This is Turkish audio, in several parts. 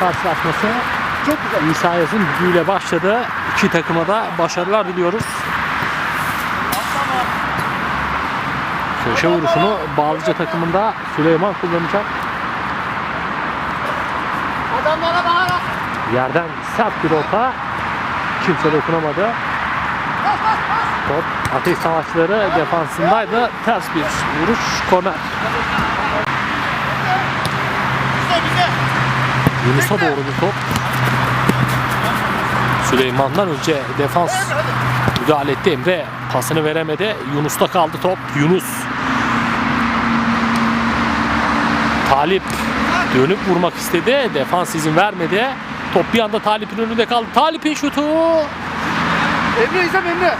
karşılaşması Çok güzel. İsa Yaz'ın düdüğüyle başladı. İki takıma da başarılar diliyoruz. Köşe vuruşunu Bağlıca takımında Süleyman kullanacak. Adamlara. Yerden sert bir orta. Kimse dokunamadı. Top Ateş Savaşçıları defansındaydı. Ters bir vuruş. Korner. Yunus'a doğru bir top. Süleyman'dan önce defans müdahale etti. Emre pasını veremedi. Yunus'ta kaldı top. Yunus. Talip dönüp vurmak istedi. Defans izin vermedi. Top bir anda Talip'in önünde kaldı. Talip'in şutu. Emre izlem Emre.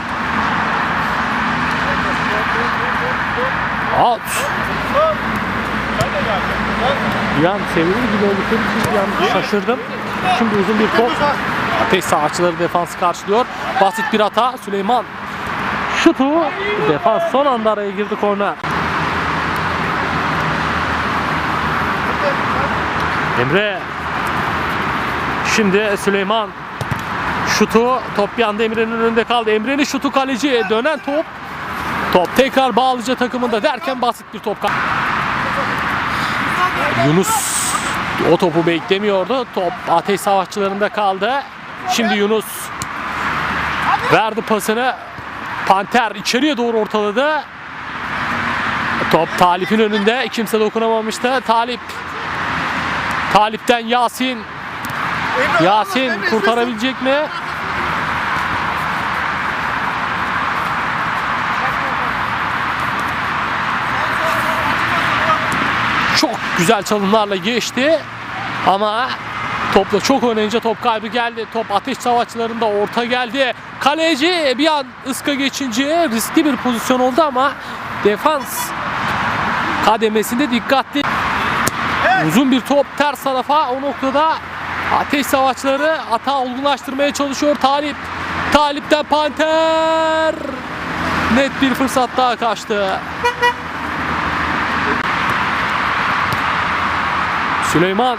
Out. Bir an sevinir gibi oldukları için bir an şaşırdım. Şimdi uzun bir top. Ateş savaşçıları defansı karşılıyor. Basit bir hata. Süleyman şutu. Defans son anda araya girdi korner. Emre. Şimdi Süleyman şutu. Top bir anda Emre'nin önünde kaldı. Emre'nin şutu kaleci. Dönen top. Top tekrar Bağlıca takımında derken basit bir top. Yunus o topu beklemiyordu. Top ateş savaşçılarında kaldı. Şimdi Yunus verdi pasını. Panter içeriye doğru ortaladı. Top Talip'in önünde. Kimse dokunamamıştı. Talip Talip'ten Yasin. Yasin kurtarabilecek mi? Çok güzel çalımlarla geçti. Ama topla çok oynayınca top kaybı geldi. Top ateş savaşçılarında orta geldi. Kaleci bir an ıska geçince riskli bir pozisyon oldu ama defans kademesinde dikkatli. Uzun bir top ters tarafa o noktada ateş savaşçıları hata olgunlaştırmaya çalışıyor. Talip Talip'ten Panter net bir fırsat daha kaçtı. Süleyman.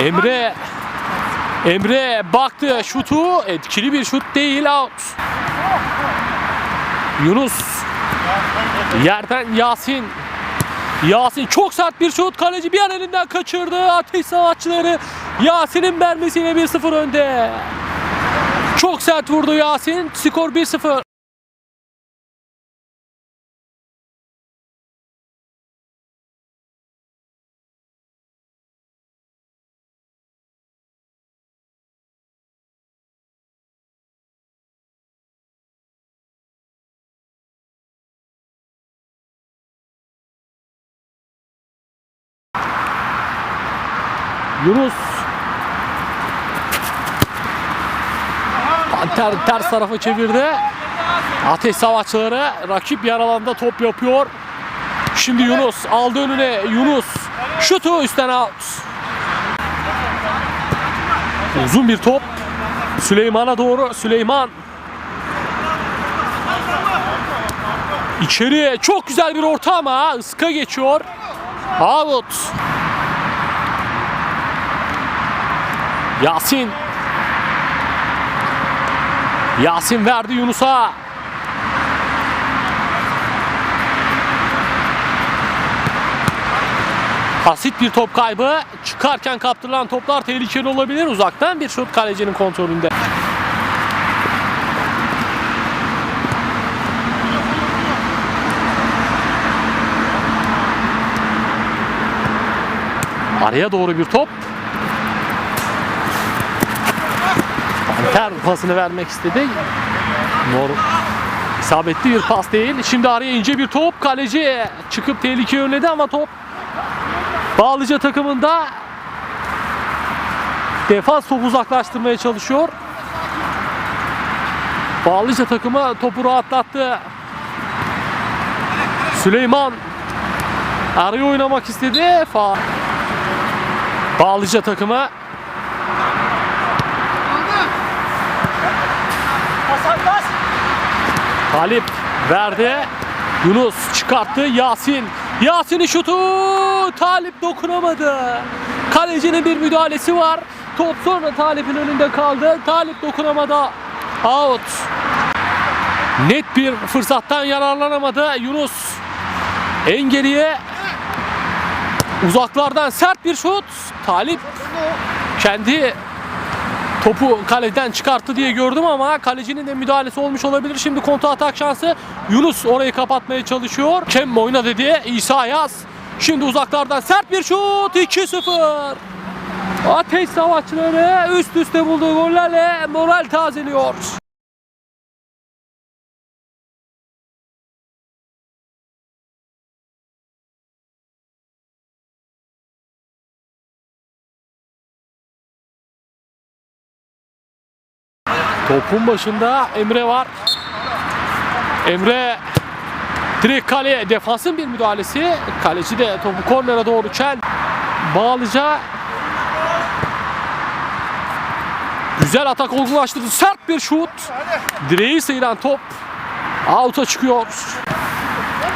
Emre Emre baktı şutu etkili bir şut değil out. Yunus yerden Yasin Yasin çok sert bir şut kaleci bir an elinden kaçırdı ateş savaşçıları Yasin'in mermisiyle 1-0 önde. Çok sert vurdu Yasin skor 1-0. Yunus Panter ters tarafa çevirdi. Ateş savaşçıları rakip yer alanda top yapıyor. Şimdi Yunus aldı önüne. Yunus şutu üstten out. Uzun bir top. Süleyman'a doğru. Süleyman İçeriye çok güzel bir orta ama ıska geçiyor. Out. Yasin. Yasin verdi Yunus'a. Basit bir top kaybı. Çıkarken kaptırılan toplar tehlikeli olabilir. Uzaktan bir şut kalecinin kontrolünde. Araya doğru bir top. Panter pasını vermek istedi. Nor isabetli bir pas değil. Şimdi araya ince bir top. Kaleci çıkıp tehlike önledi ama top Bağlıca takımında defans topu uzaklaştırmaya çalışıyor. Bağlıca takımı topu rahatlattı. Süleyman araya oynamak istedi. Faal. Bağlıca takımı Talip verdi. Yunus çıkarttı. Yasin. Yasin'in şutu. Talip dokunamadı. Kalecinin bir müdahalesi var. Top sonra Talip'in önünde kaldı. Talip dokunamadı. Out. Net bir fırsattan yararlanamadı Yunus. En geriye uzaklardan sert bir şut. Talip kendi topu kaleden çıkarttı diye gördüm ama kalecinin de müdahalesi olmuş olabilir. Şimdi kontra atak şansı. Yunus orayı kapatmaya çalışıyor. Kem oyna dedi. İsa Yaz. Şimdi uzaklardan sert bir şut. 2-0. Ateş savaşçıları üst üste bulduğu gollerle moral tazeliyor. Topun başında Emre var. Emre direkt kale defansın bir müdahalesi. Kaleci de topu kornere doğru çel. Bağlıca güzel atak olgunlaştırdı. Sert bir şut. Direği sıyıran top out'a çıkıyor.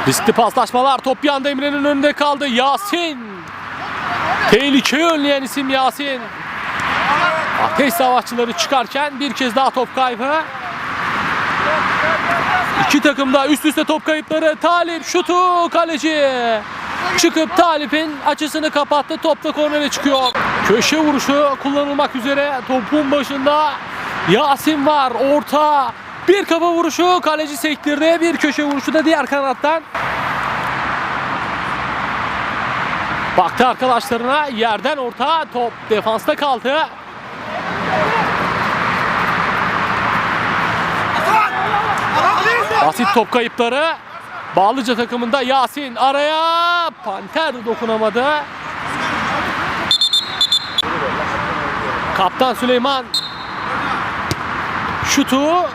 Riskli paslaşmalar. Top bir anda Emre'nin önünde kaldı. Yasin. Tehlikeyi önleyen isim Yasin. Ateş savaşçıları çıkarken bir kez daha top kaybı. İki takım da üst üste top kayıpları. Talip şutu kaleci. Çıkıp Talip'in açısını kapattı. Top da kornere çıkıyor. Köşe vuruşu kullanılmak üzere. Topun başında Yasin var. Orta. Bir kafa vuruşu kaleci sektirdi. Bir köşe vuruşu da diğer kanattan. Baktı arkadaşlarına yerden orta top defansta kaldı. Basit top kayıpları. Bağlıca takımında Yasin araya Panter dokunamadı. Kaptan Süleyman şutu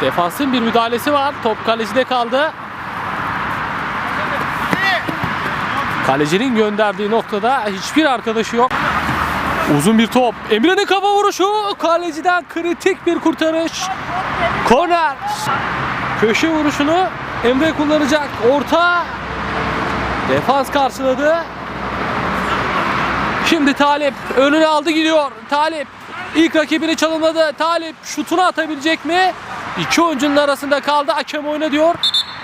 defansın bir müdahalesi var. Top kalecide kaldı. Kalecinin gönderdiği noktada hiçbir arkadaşı yok. Uzun bir top. Emre'nin kafa vuruşu. Kaleciden kritik bir kurtarış. Korner. Köşe vuruşunu Emre kullanacak. Orta. Defans karşıladı. Şimdi Talip önüne aldı gidiyor. Talip ilk rakibini çalımladı. Talip şutunu atabilecek mi? İki oyuncunun arasında kaldı. Hakem oyna diyor.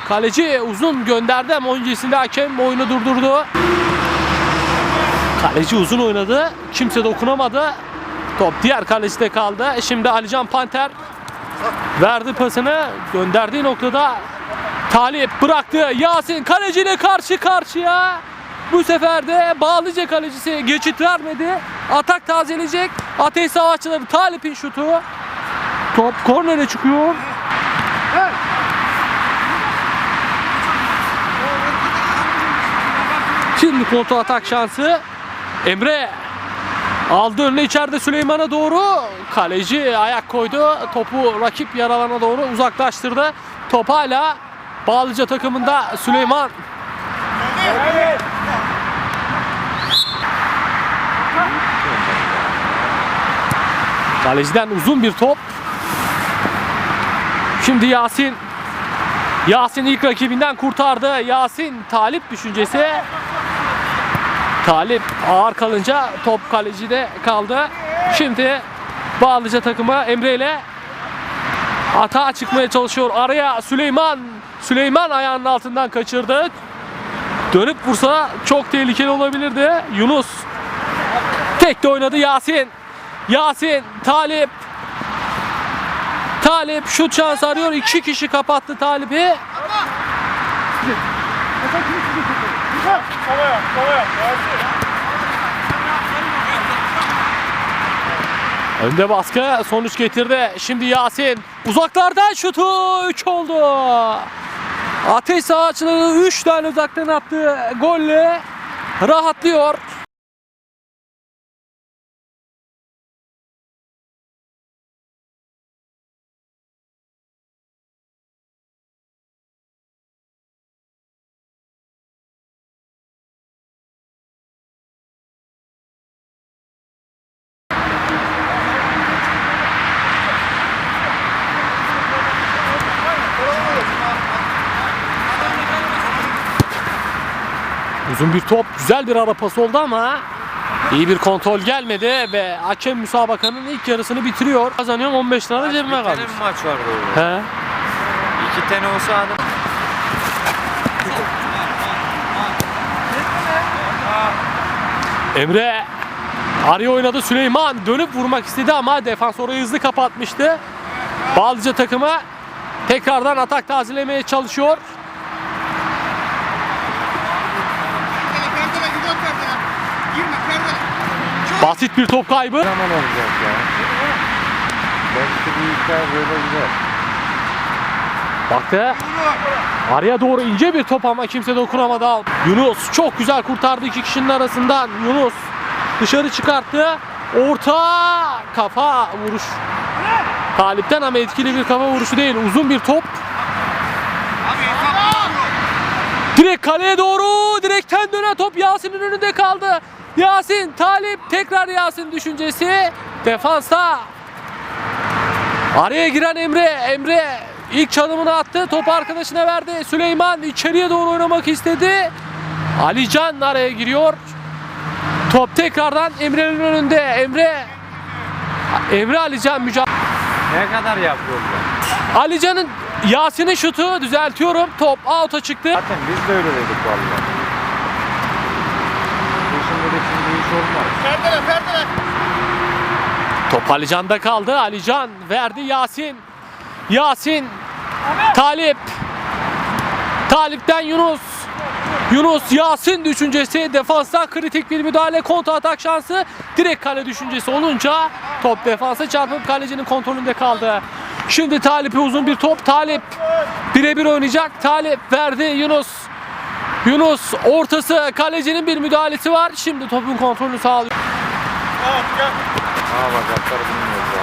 Kaleci uzun gönderdi ama öncesinde hakem oyunu durdurdu. Kaleci uzun oynadı. Kimse dokunamadı. Top diğer kalecide kaldı. Şimdi Alican Panter verdi pasını. Gönderdiği noktada Talip bıraktı. Yasin kaleciyle karşı karşıya. Bu sefer de Bağlıca kalecisi geçit vermedi. Atak tazeleyecek. Ateş savaşçıları Talip'in şutu. Top kornere çıkıyor. Şimdi kontrol atak şansı. Emre aldı önüne içeride Süleyman'a doğru. Kaleci ayak koydu. Topu rakip yaralana doğru uzaklaştırdı. Top hala Bağlıca takımında Süleyman. Kaleciden uzun bir top. Şimdi Yasin Yasin ilk rakibinden kurtardı. Yasin Talip düşüncesi. Talip ağır kalınca top kalecide kaldı. Şimdi Bağlıca takımı Emre ile atağa çıkmaya çalışıyor. Araya Süleyman Süleyman ayağının altından kaçırdı. Dönüp vursa çok tehlikeli olabilirdi. Yunus tek de oynadı Yasin. Yasin, Talip. Talip şut şansı arıyor. İki kişi kapattı Talip'i. Önde baskı sonuç getirdi. Şimdi Yasin uzaklardan şutu 3 oldu. Ateş sağçıları 3 tane uzaktan attığı golle rahatlıyor. Uzun bir top, güzel bir ara pas oldu ama iyi bir kontrol gelmedi ve hakem müsabakanın ilk yarısını bitiriyor. Kazanıyorum 15 lira da cebime Bir kalmış. mi maç vardı orada? He. İki tane olsa adam. Emre araya oynadı Süleyman dönüp vurmak istedi ama defans orayı hızlı kapatmıştı. Balcı takımı tekrardan atak tazelemeye çalışıyor. Basit bir top kaybı. Zaman olacak ya. Belki büyükler böyle gider. Baktı. Araya doğru ince bir top ama kimse dokunamadı. Yunus çok güzel kurtardı iki kişinin arasından. Yunus dışarı çıkarttı. Orta kafa vuruş. Talip'ten ama etkili bir kafa vuruşu değil. Uzun bir top. Direkt kaleye doğru direkten dönen top Yasin'in önünde kaldı. Yasin, Talip tekrar Yasin düşüncesi. Defansta. Araya giren Emre. Emre ilk çalımını attı. Topu arkadaşına verdi. Süleyman içeriye doğru oynamak istedi. Alican araya giriyor. Top tekrardan Emre'nin önünde. Emre Emre Alican mücadele. Ne kadar yapıyorlar? Alican'ın Yasin'in şutu düzeltiyorum. Top out'a çıktı. Zaten biz de öyle dedik vallahi. Bu Şimdi de şimdi Perdele perdele. Top Alican'da kaldı. Alican verdi Yasin. Yasin. Talip. Talip'ten Yunus. Yunus Yasin düşüncesi defanstan kritik bir müdahale kontra atak şansı direkt kale düşüncesi olunca top defansa çarpıp kalecinin kontrolünde kaldı. Şimdi Talip'e uzun bir top Talip birebir oynayacak Talip verdi Yunus Yunus ortası kalecinin bir müdahalesi var şimdi topun kontrolünü sağlıyor. Ha bacakları bilmiyoruz ya.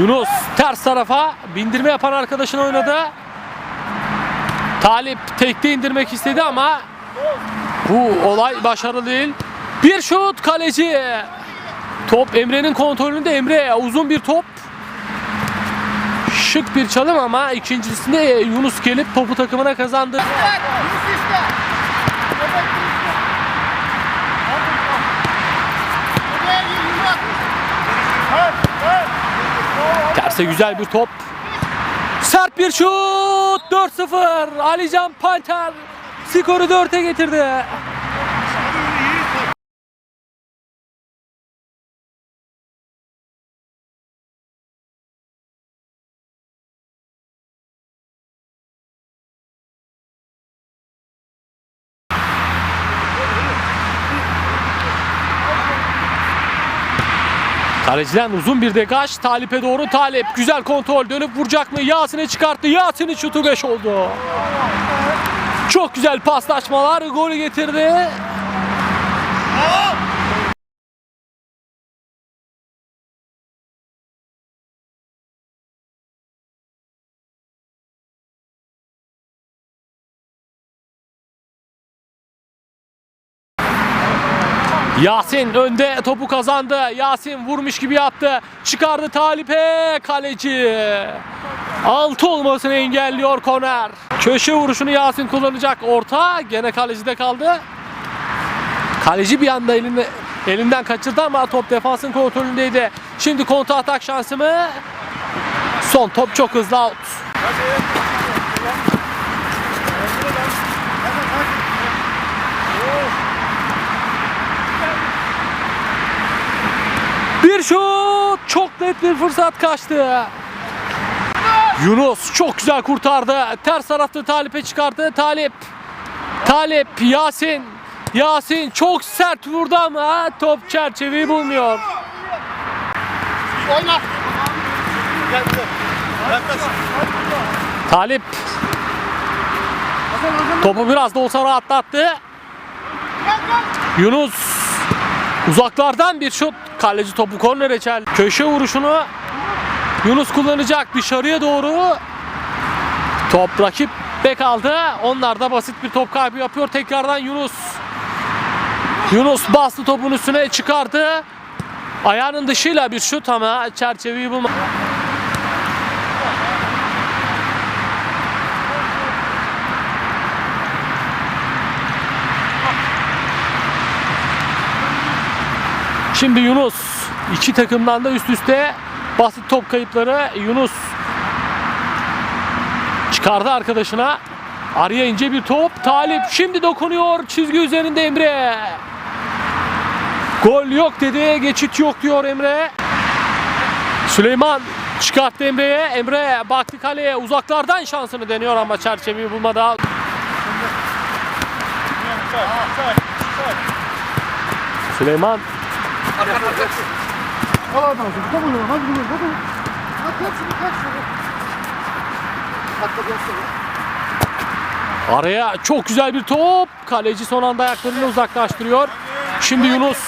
Yunus ters tarafa bindirme yapan arkadaşını oynadı. Talip tekte indirmek istedi ama bu olay başarılı değil. Bir şut kaleci. Top Emre'nin kontrolünde Emre uzun bir top. Şık bir çalım ama ikincisinde Yunus gelip topu takımına kazandı. Terse güzel bir top. Sert bir şut. 4-0. Alican Panter skoru 4'e getirdi. Kaleciden uzun bir degaj. Talip'e doğru Talip. Güzel kontrol. Dönüp vuracak mı? Yasin'e çıkarttı. Yasin'in şutu 5 oldu. Çok güzel paslaşmalar. Golü getirdi Yasin önde topu kazandı. Yasin vurmuş gibi yaptı. Çıkardı Talip'e kaleci. Altı olmasını engelliyor korner. Köşe vuruşunu Yasin kullanacak. Orta gene kalecide kaldı. Kaleci bir anda elini, elinden kaçırdı ama top defansın kontrolündeydi. Şimdi kontra atak şansı mı? Son top çok hızlı out. Bir şut! Çok net bir fırsat kaçtı. Yunus çok güzel kurtardı. Ters tarafta Talip'e çıkardı. Talip. Talip, Yasin. Yasin çok sert vurdu ama top çerçeveyi bulmuyor. Oyna. Talip topu biraz da olsa rahatlattı. Yunus uzaklardan bir şut. Kaleci topu kornere çeldi. Köşe vuruşunu Yunus kullanacak dışarıya doğru. Top rakip bek aldı. Onlar da basit bir top kaybı yapıyor. Tekrardan Yunus. Yunus bastı topun üstüne çıkardı. Ayağının dışıyla bir şut ama çerçeveyi bulma. Şimdi Yunus iki takımdan da üst üste basit top kayıpları Yunus çıkardı arkadaşına. Araya ince bir top. Talip şimdi dokunuyor. Çizgi üzerinde Emre. Gol yok dedi. Geçit yok diyor Emre. Süleyman çıkarttı Emre'ye. Emre baktı kaleye. Uzaklardan şansını deniyor ama çerçeveyi bulmadı. Sağ, sağ, sağ. Süleyman Al oradan şimdi. Top oynuyor. Hadi gidiyor. Hadi. Hadi kaç şimdi kaç şimdi. Hatta araya çok güzel bir top. Kaleci son anda ayaklarıyla uzaklaştırıyor. Şimdi Yunus.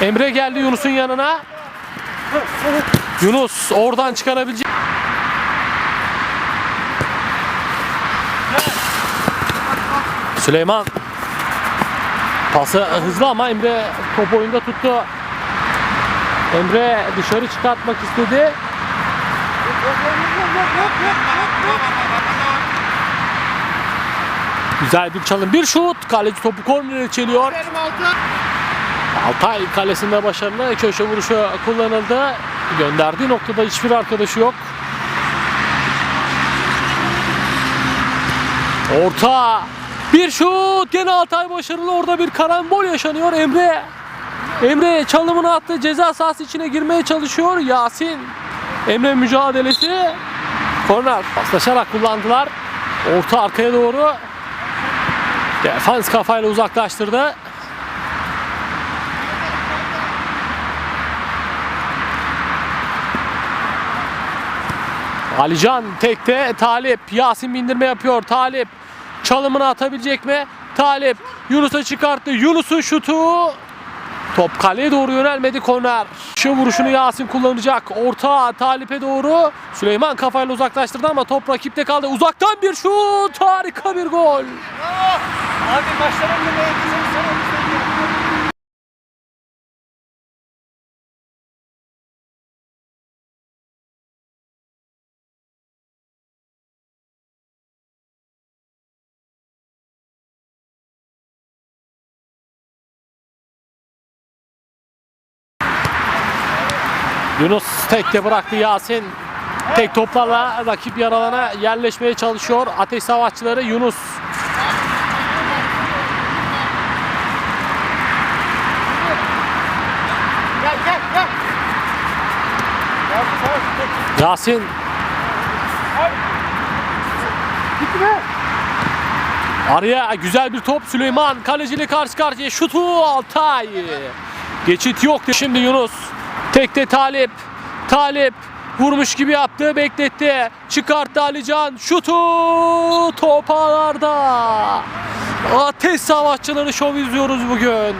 Emre geldi Yunus'un yanına. Yunus oradan çıkarabilecek. Süleyman. Pası hızlı ama Emre top oyunda tuttu. Emre dışarı çıkartmak istedi. Güzel bir çalım. Bir şut. Kaleci topu kornere çeliyor. Altay kalesinde başarılı. Köşe vuruşu kullanıldı. Gönderdiği noktada hiçbir arkadaşı yok. Orta. Bir şut. Gene Altay başarılı. Orada bir karambol yaşanıyor. Emre. Emre çalımını attı. Ceza sahası içine girmeye çalışıyor. Yasin. Emre mücadelesi. Korner. Paslaşarak kullandılar. Orta arkaya doğru. Defans kafayla uzaklaştırdı. Alican tekte Talip Yasin bindirme yapıyor Talip çalımını atabilecek mi? Talip Yunus'a çıkarttı Yunus'un şutu Top kaleye doğru yönelmedi korner. Şu vuruşunu Yasin kullanacak. Orta Talip'e doğru. Süleyman kafayla uzaklaştırdı ama top rakipte kaldı. Uzaktan bir şut. Harika bir gol. Hadi başlayalım. Ne Yunus tekte bıraktı Yasin. Tek toplarla rakip yaralana yerleşmeye çalışıyor. Ateş savaşçıları Yunus. Yasin. Araya güzel bir top Süleyman kaleciyle karşı karşıya şutu Altay. Geçit yok. Şimdi Yunus. Tekte Talip. Talip vurmuş gibi yaptı, bekletti. Çıkarttı Alican. Şutu top ağlarda. Ateş savaşçıları şov izliyoruz bugün.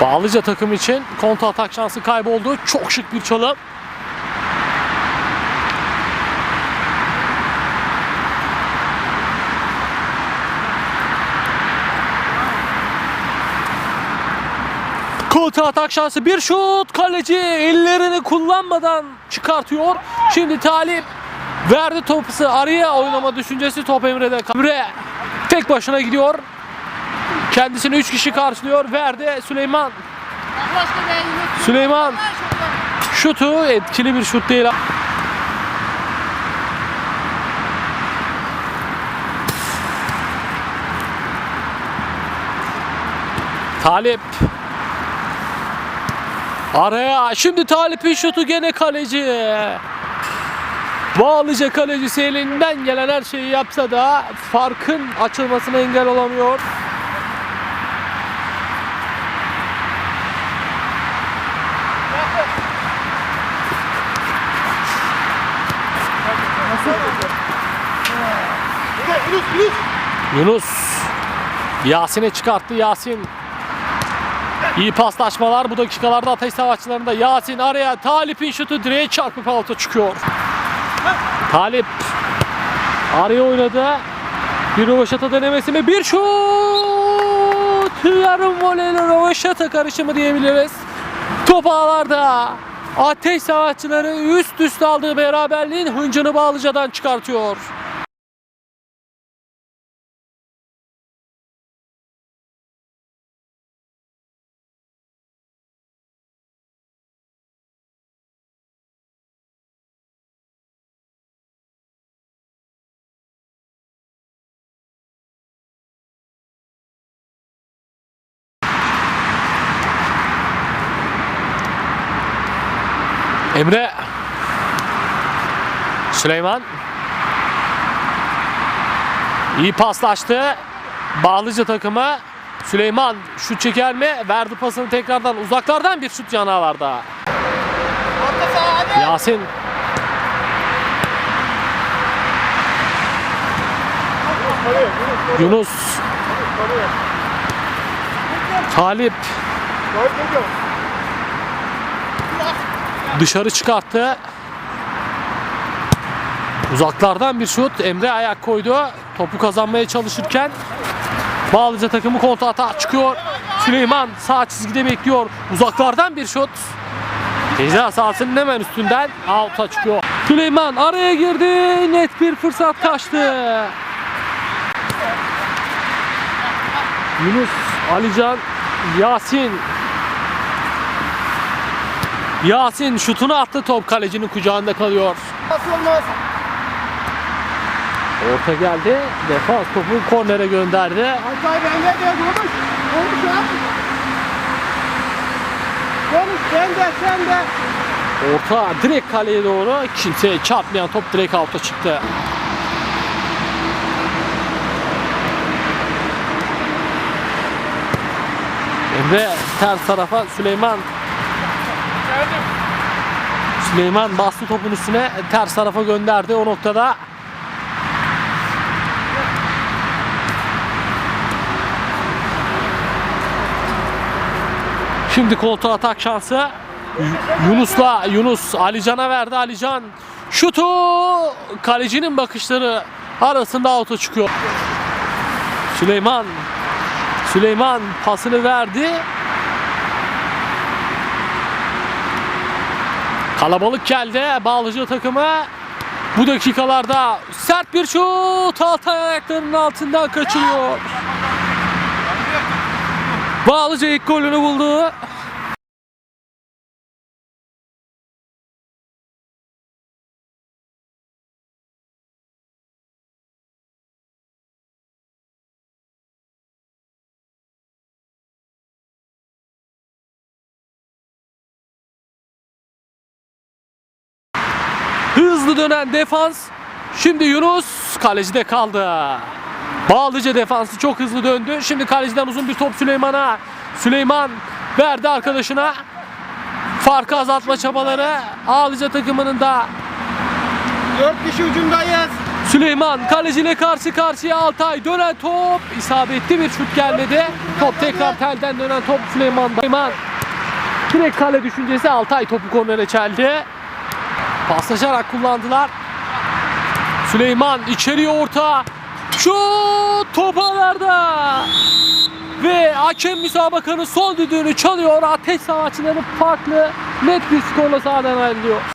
Bağlıca takım için kontra atak şansı kayboldu. Çok şık bir çalım. Kontra atak şansı bir şut. Kaleci ellerini kullanmadan çıkartıyor. Şimdi Talip verdi topu araya oynama düşüncesi top Emre'de. Emre tek başına gidiyor. Kendisini 3 kişi karşılıyor. Verdi Süleyman. Süleyman şutu etkili bir şut değil. Talip araya şimdi Talip'in şutu gene kaleci. Bağlıca kalecisi elinden gelen her şeyi yapsa da farkın açılmasına engel olamıyor. Yunus Yasin'e çıkarttı Yasin. İyi paslaşmalar bu dakikalarda ateş savaşçılarında. Yasin araya Talip'in şutu direğe çarpıp alta çıkıyor. Talip araya oynadı. Bir rovaşata denemesi mi? Bir şut! Yarım voleyle rovaşata karışımı diyebiliriz. Top ağlarda. Ateş savaşçıları üst üste aldığı beraberliğin hıncını Bağlıca'dan çıkartıyor. Emre. Süleyman. İyi paslaştı. Bağlıca takımı. Süleyman şut çeker mi? Verdi pasını tekrardan. Uzaklardan bir şut canavarda. Yasin. Yunus. Talip dışarı çıkarttı. Uzaklardan bir şut. Emre ayak koydu. Topu kazanmaya çalışırken Bağlıca takımı kontra atağa çıkıyor. Süleyman sağ çizgide bekliyor. Uzaklardan bir şut. Ceza sahasının hemen üstünden out'a çıkıyor. Süleyman araya girdi. Net bir fırsat kaçtı. Yunus, Alican, Yasin Yasin şutunu attı top kalecinin kucağında kalıyor. Orta geldi. Defans topu kornere gönderdi. Altay bende de konuş. Konuş ya. Konuş sen de sen de. Orta direkt kaleye doğru. Kimseye çarpmayan top direkt out'a çıktı. Emre ters tarafa Süleyman Süleyman bastı topun üstüne ters tarafa gönderdi o noktada Şimdi kontra atak şansı Yunus'la Yunus Alican'a verdi Alican şutu kalecinin bakışları arasında out'a çıkıyor. Süleyman Süleyman pasını verdi. Kalabalık geldi Bağlıcı takımı. Bu dakikalarda sert bir şut Altay ayaklarının altından kaçırıyor. Bağlıca ilk golünü buldu. Hızlı dönen defans. Şimdi Yunus kalecide kaldı. Bağlıca defansı çok hızlı döndü. Şimdi kaleciden uzun bir top Süleyman'a. Süleyman verdi arkadaşına. Farkı azaltma çabaları Ağlıca takımının da Dört kişi ucundayız. Süleyman kaleciyle karşı karşıya Altay dönen top isabetli bir şut gelmedi. Top tekrar telden dönen top Süleyman. Süleyman direkt kale düşüncesi Altay topu kornere çeldi. Paslaşarak kullandılar. Süleyman içeriye orta. Şut top ağlarda. Ve hakem müsabakanın son düdüğünü çalıyor. Ateş savaşçıları farklı net bir skorla sahadan ayrılıyor.